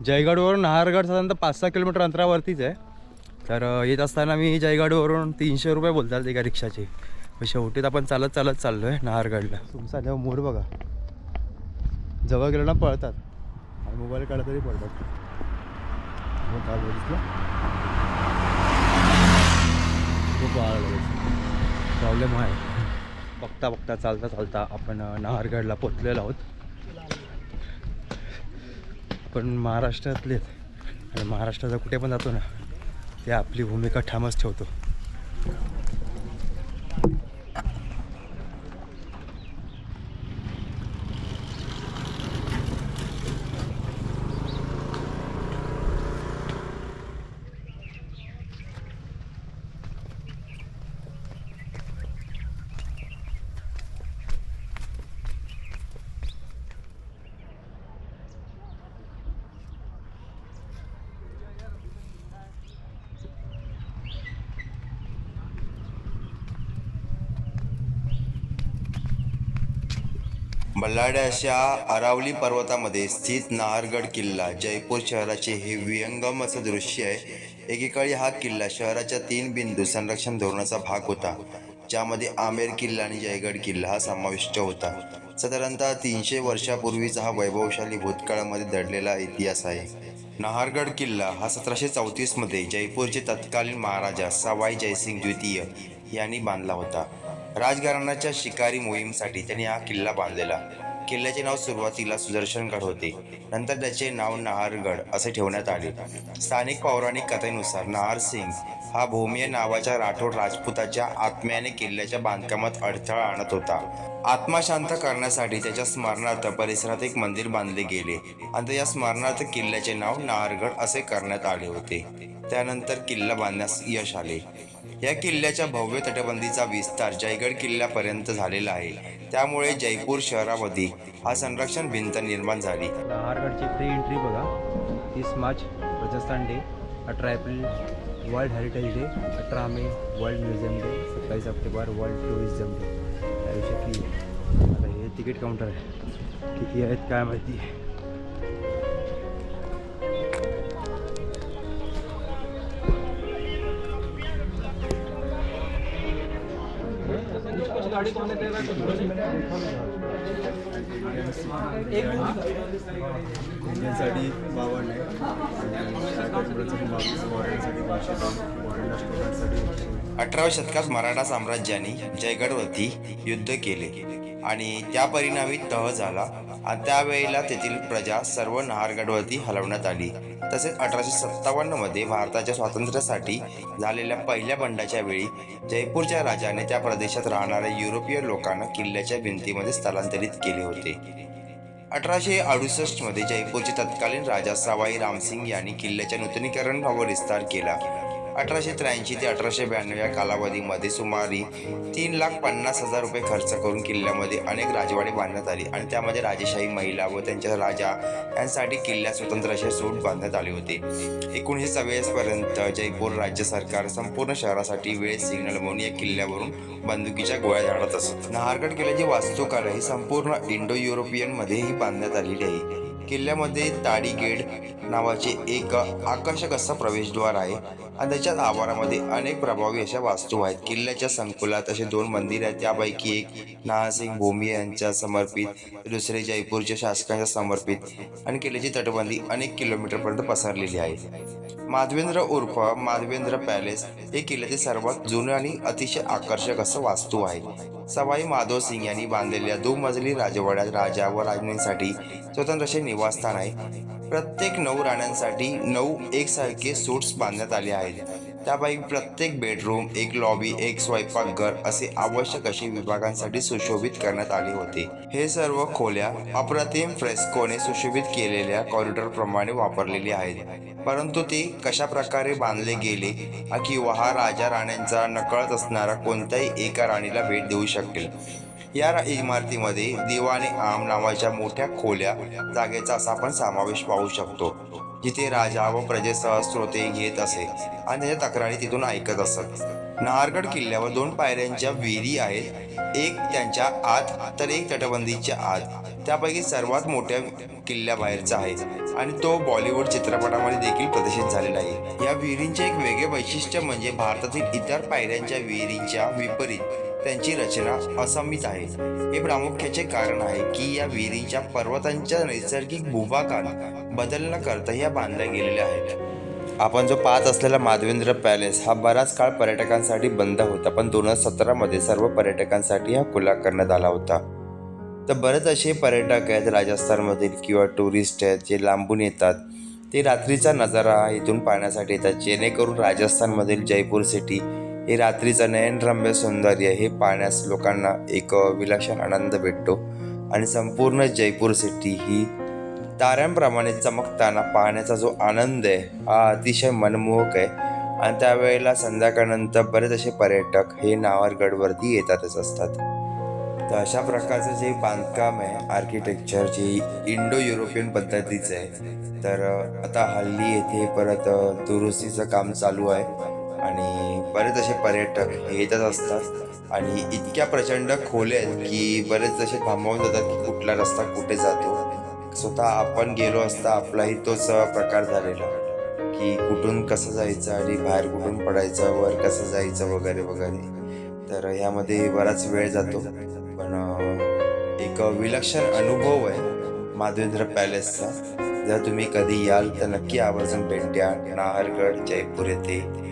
जयगडवरून नाहरगड साधारणतः पाच सहा किलोमीटर अंतरावरतीच आहे. तर येत असताना मी जयगडवरून तीनशे रुपये बोलतात एका रिक्षाचे. पण शेवटीत आपण चालत चालत चाललो आहे नाहरगडला. तुमचा जेव्हा मोर बघा. जवळ गेलो ना पळतात. आणि मोबाईल काढला तरी पळतात. मग प्रॉब्लेम आहे. बघता बघता चालता चालता आपण नाहरगडला पोचलेलो आहोत. पण महाराष्ट्रातले आणि महाराष्ट्राचा कुठे पण जातो ना ते आपली भूमिका ठामच ठेवतो. बल्लाड्याच्या अरावली पर्वतामध्ये स्थित नाहरगड किल्ला जयपूर शहराचे हे विहंगम असं दृश्य आहे. एकेकाळी हा किल्ला शहराच्या तीन बिंदू संरक्षण धोरणाचा भाग होता ज्यामध्ये आमेर किल्ला आणि जयगड किल्ला हा समाविष्ट होता. साधारणतः तीनशे वर्षापूर्वीचा हा वैभवशाली भूतकाळामध्ये दडलेला इतिहास आहे. नाहरगड किल्ला हा सतराशे चौतीसमध्ये जयपूरचे तत्कालीन महाराजा सवाई जयसिंग द्वितीय यांनी बांधला होता. राजघराण्याच्या शिकारी मोहीमसाठी त्यांनी हा किल्ला बांधलेला. किल्ल्याचे नाव सुरुवातीला सुदर्शनगड होते. नंतर त्याचे नाव नाहरगड असे ठेवण्यात आले. स्थानिक पौराणिक कथेनुसार नहार सिंग हा भूमिय नावाच्या राठोड राजपुताच्या आत्म्याने किल्ल्याच्या बांधकामात अडथळा आणत होता. आत्मा शांत करण्यासाठी त्याच्या स्मरणार्थ परिसरात एक मंदिर बांधले गेले आणि या स्मरणार्थ किल्ल्याचे नाव नाहरगड असे करण्यात आले होते. त्यानंतर किल्ला बांधण्यास यश आले. या किल्ल्याच्या भव्य तटबंदीचा विस्तार जयगड किल्ल्यापर्यंत झालेला आहे. त्यामुळे जयपूर शहरामध्ये हा संरक्षण भिंत निर्माण झाली. नाहरगडची फ्री एंट्री बघा. तीस मार्च राजस्थान डे अठरा एप्रिल वर्ल्ड हेरिटेज डे अठरा मे वर्ल्ड म्युझियम डे सत्तावीस ऑक्टोबर वर्ल्ड टुरिझम डे त्या दिवशी की आता हे तिकीट काउंटर आहे. किती आहेत काय माहिती? बावन्न आहे. अठराव्या शतकात मराठा साम्राज्याने जयगडवरती युद्ध केले आणि त्या परिणामी तह झाला. आणि त्यावेळेला तेथील प्रजा सर्व नाहरगडवरती हलवण्यात आली. तसेच अठराशे सत्तावन्नमध्ये भारताच्या स्वातंत्र्यासाठी झालेल्या पहिल्या बंडाच्या वेळी जयपूरच्या राजाने त्या प्रदेशात राहणाऱ्या युरोपीय लोकांना किल्ल्याच्या भिंतीमध्ये स्थलांतरित केले होते. अठराशे अडुसष्टमध्ये जयपूरचे तत्कालीन राजा सवाई रामसिंग यांनी किल्ल्याच्या नूतनीकरणावर विस्तार केला. अठराशे त्र्याऐंशी ते अठराशे ब्याण्णव या कालावधीमध्ये सुमारे तीन लाख पन्नास हजार रुपये खर्च करून किल्ल्यामध्ये अनेक राजवाडे बांधण्यात आली आणि त्यामध्ये राजेशाही महिला व त्यांच्या राजा यांसाठी किल्ल्यात स्वतंत्र असे सूट बांधण्यात आले होते. एकोणीसशे चव्वेचाळीस पर्यंत जयपूर राज्य सरकार संपूर्ण शहरासाठी वेळ सिग्नल म्हणून या किल्ल्यावरून बंदुकीच्या गोळ्या झाडत असत. नाहरगड किल्ल्याची वास्तुकला ही संपूर्ण इंडो युरोपियन मध्येही बांधण्यात आलेली आहे. किल्ल्यामध्ये ताडी गेट नावाचे एक आकर्षक असं प्रवेशद्वार आहे. आणि त्याच्याच आवारामध्ये अनेक प्रभावी अशा वास्तू आहेत. किल्ल्याच्या संकुलात असे दोन मंदिर आहेत. त्यापैकी एक नाहसिंग भूमी यांच्या समर्पित दुसरे जयपूरच्या शासकांच्या समर्पित आणि किल्ल्याची तटबंदी अनेक किलोमीटरपर्यंत पसरलेली आहे. माधवेंद्र उर्फ माधवेंद्र पॅलेस हे किल्ल्याचे सर्वात जुनं आणि अतिशय आकर्षक असं वास्तू आहे. सवाई माधव सिंग यांनी बांधलेल्या दुमजली राजवाड्यात राजा व राजनीसाठी स्वतंत्र असे निवासस्थान आहे. प्रत्येक नऊ राण्यांसाठी नऊ एकसारखे सूट्स बांधण्यात आले आहेत. त्यापैकी प्रत्येक बेडरूम एक लॉबी एक स्वयंपाकघर असे आवश्यक अशी विभागांसाठी सुशोभित करण्यात आले होते. हे सर्व खोल्या अप्रतिम फ्रेस्कोने सुशोभित केलेल्या कॉरिडॉर प्रमाणे वापरलेले आहेत. परंतु ते कशा प्रकारे बांधले गेले? किंवा हा राजा राण्यांचा नकळत असणारा कोणत्याही एका राणीला भेट देऊ शकेल. या रा- इमारतीमध्ये दिवाणी आम नावाच्या मोठ्या खोल्या जागेचा असा आपण समावेश पाहू शकतो जिथे राजा व प्रजेसह श्रोते घेत असे आणि त्याच्या तक्रारी तिथून ऐकत असत. नाहरगड किल्ल्यावर दोन पायऱ्यांच्या विहिरी आहेत. एक त्यांच्या आत तर एक तटबंदीच्या आत. त्यापैकी सर्वात मोठ्या किल्ल्याबाहेरचा आहे आणि तो बॉलिवूड चित्रपटामध्ये देखील प्रदर्शित झालेला आहे. या विहिरींचे एक वेगळे वैशिष्ट्य म्हणजे भारतातील इतर पायऱ्यांच्या विहिरींच्या विपरीत त्यांची रचना असमित आहे. हे प्रामुख्याचे कारण आहे की या विहिरींच्या पर्वतांच्या नैसर्गिक भूभागात बदल न करता या बांधल्या गेलेल्या आहेत. आपण जो पाहत असलेला माधवेंद्र पॅलेस हा बराच काळ पर्यटकांसाठी बंद होता पण दोन हजार सतरामध्ये सर्व पर्यटकांसाठी हा खुला करण्यात आला होता. तर बरेच असे पर्यटक आहेत राजस्थानमधील किंवा टुरिस्ट आहेत जे लांबून येतात. ते रात्रीचा नजारा इथून पाहण्यासाठी येतात जेणेकरून राजस्थानमधील जयपूर सिटी हे रात्रीचं नयनरम्य सौंदर्य हे पाहण्यास लोकांना एक विलक्षण आनंद भेटतो आणि संपूर्ण जयपूर सिटी ही ताऱ्यांप्रमाणे चमकताना पाहण्याचा जो आनंद आहे हा अतिशय मनमोहक आहे. आणि त्यावेळेला संध्याकाळनंतर बरेच असे पर्यटक हे नावारगडवरती येतातच असतात. तर अशा प्रकारचं जे बांधकाम आहे आर्किटेक्चर जे इंडो युरोपियन पद्धतीचं आहे तर आता हल्ली येथे परत दुरुस्तीचं काम चालू आहे. आणि बरेच असे पर्यटक येतच असतात. आणि इतक्या प्रचंड खोल्या आहेत की बरेच असे थांबवून जातात की कुठला रस्ता कुठे जातो. स्वतः आपण गेलो असता आपलाही तोच प्रकार झालेला. की कुठून कसं जायचं आणि बाहेर कुठून पडायचं वर कसं जायचं वगैरे वगैरे. तर ह्यामध्ये बराच वेळ जातो. पण एक विलक्षण अनुभव आहे माधवेंद्र पॅलेसचा. जर तुम्ही कधी याल तर नक्की आवर्जून भेट द्या. नाहरगड जयपूर येथे.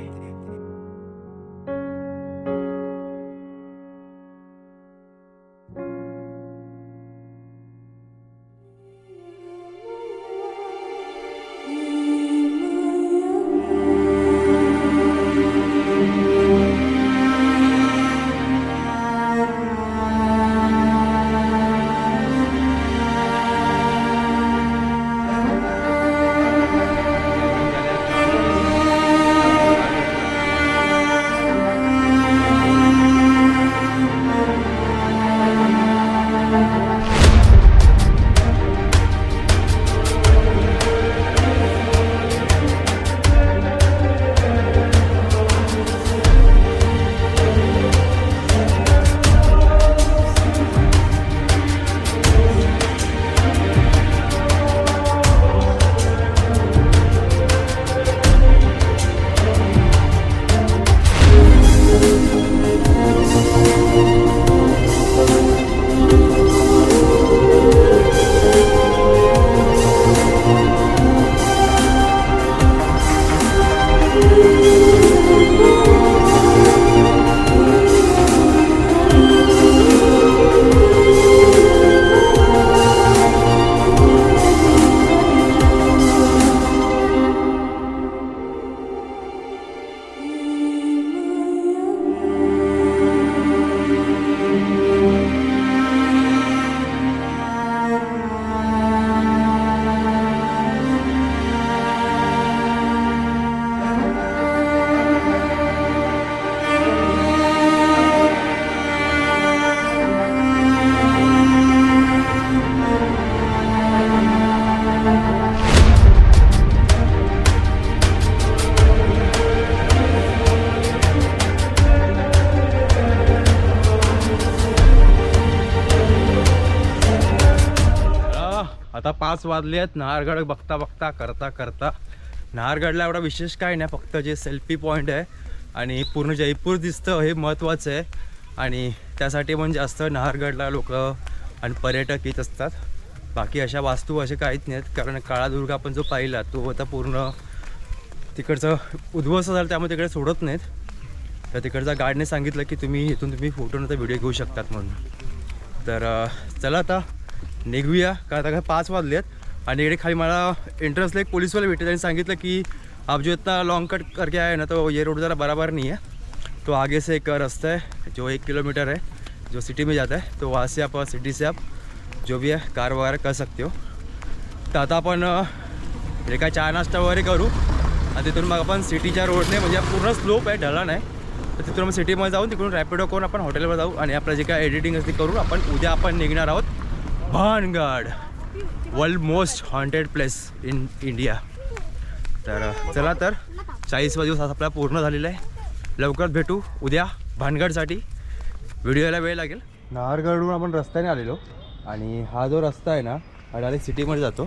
आता पाच वाजले आहेत. नाहरगड बघता बघता करता करता. नाहरगडला एवढा विशेष काय नाही फक्त जे सेल्फी पॉईंट आहे आणि पूर्ण जयपूर दिसतं हे महत्त्वाचं आहे. आणि त्यासाठी पण जास्त नाहरगडला लोक आणि पर्यटक येत असतात. बाकी अशा वास्तू असे काहीच नाहीत कारण काळादुर्ग आपण जो पाहिला तो आता पूर्ण तिकडचं उद्ध्वस्त झालं त्यामुळे तिकडे सोडत नाहीत. तर तिकडचा गार्डने सांगितलं की तुम्ही इथून तुम्ही फोटो नंतर व्हिडिओ घेऊ शकतात म्हणून. तर चला आता निघूया. कारण आता काय पाच वाजले आहेत आणि इकडे खाली मला एंट्रन्सला एक पोलिसवाला भेटले. त्यांनी सांगितलं की आप जो इतना लॉन्ग कट करके आए ना तो ये रोड ज़रा बराबर नहीं है. तो आगे से एक रास्ता है जो एक किलोमीटर है जो सिटी में जाता है. तो वहाँ से आप सिटी से आप जो भी है कार वगैरह कर सकते हो. तर आता आपण जे काय चहा नाश्ता वगैरे करू. आणि तिथून मग आपण सिटीच्या रोडने म्हणजे पूर्ण स्लोप आहे ढलान आहे. तर तिथून मग सिटीमध्ये जाऊन तिकडून रॅपिडो करून आपण हॉटेलवर जाऊ. आणि आपलं जे काय एडिटिंग असते करून आपण उद्या आपण निघणार आहोत. Bhangarh world most haunted place in India तर चला तर चाळीसवा दिवस आज आपला पूर्ण झालेला आहे. लवकर भेटू उद्या भानगडसाठी व्हिडिओला वेळ लागेल. नाहरगडवरून आपण रस्त्याने आलेलो. आणि हा जो रस्ता आहे ना हा डायरेक्ट सिटीमध्ये जातो.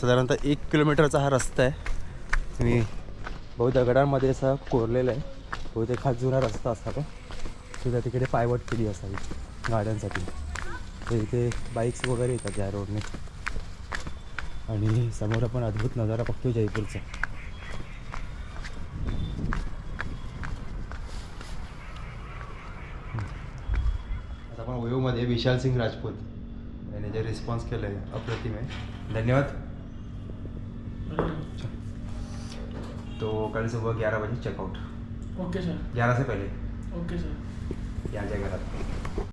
साधारणतः एक किलोमीटरचा हा रस्ता आहे. मी बहु दगडांमध्ये असा कोरलेला आहे. बहुतेक हा जुना रस्ता असता तो. सुद्धा तिकडे पायवट केली असावी गाड्यांसाठी. तर इथे बाईक्स वगैरे येतात या रोडने आणि समोर आपण अद्भुत नजारा बघतो जयपूरचा. आता आपण ओयोमध्ये विशाल सिंग राजपूत. याने जे रिस्पॉन्स केलं आहे अप्रतिम आहे. धन्यवाद. तो कल सुबह ग्यारह बजे चेकआउट ओके सर ग्यारह से पहले. ओके सर या जाएगा